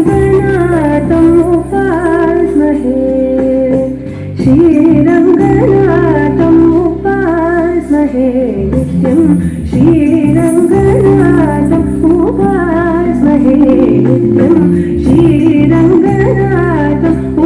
श्रीरङ्गनाथम् उपास्महे श्रीरङ्गनाथम् उपास्महे नित्यं श्रीरङ्गनाथम् उपास्महे नित्यं श्रीरङ्गनाथम्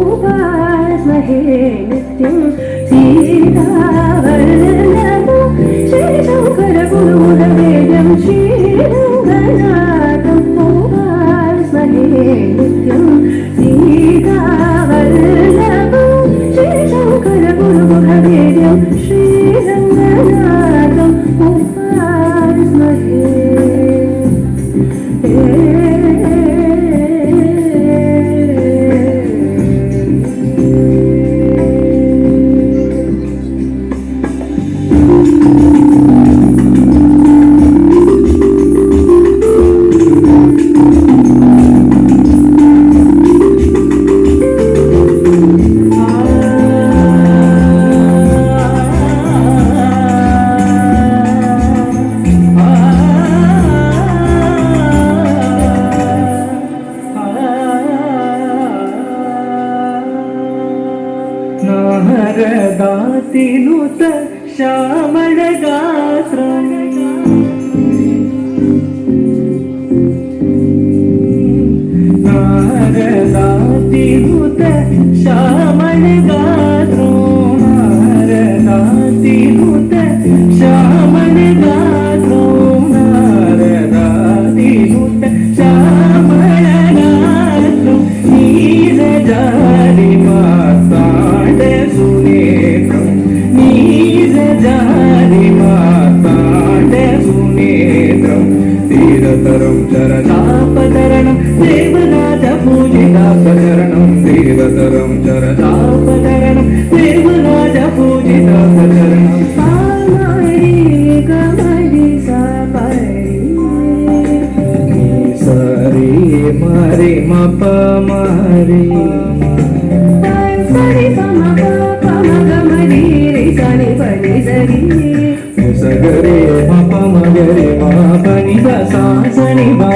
उपास्महे नित्यं सीतावल्लभं 是。നാരദാതിനുത ശ്യാമളഗാത്രം. നാരദാതിനുത ശ്യാമളഗാത്രം ശരണം ദേവനാഥ പൂജിതാപ ശരണം ദേവതരം ചരതാപ ശരണം ദേവനാഥ പൂജിതാപ ശരണം സരി മരി മപ മരി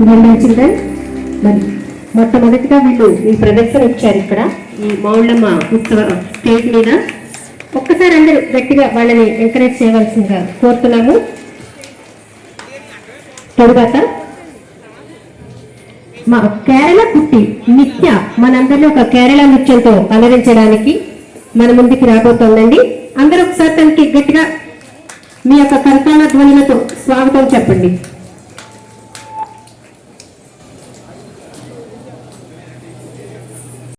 రిమెంబర్ చిల్డ్రన్ మరి మొట్టమొదటిగా వీళ్ళు ఈ ప్రదర్శన ఇచ్చారు ఇక్కడ ఈ మౌళ్ళమ్మ ఉత్సవ స్టేజ్ మీద. ఒక్కసారి అందరూ గట్టిగా వాళ్ళని ఎంకరేజ్ చేయవలసిందిగా కోరుతున్నాము. తరువాత మా కేరళ పుట్టి నిత్య మనందరినీ ఒక కేరళ నృత్యంతో అలరించడానికి మన ముందుకి రాబోతోందండి. అందరూ ఒకసారి తనకి గట్టిగా మీ యొక్క కరతాళ ధ్వనులతో స్వాగతం చెప్పండి.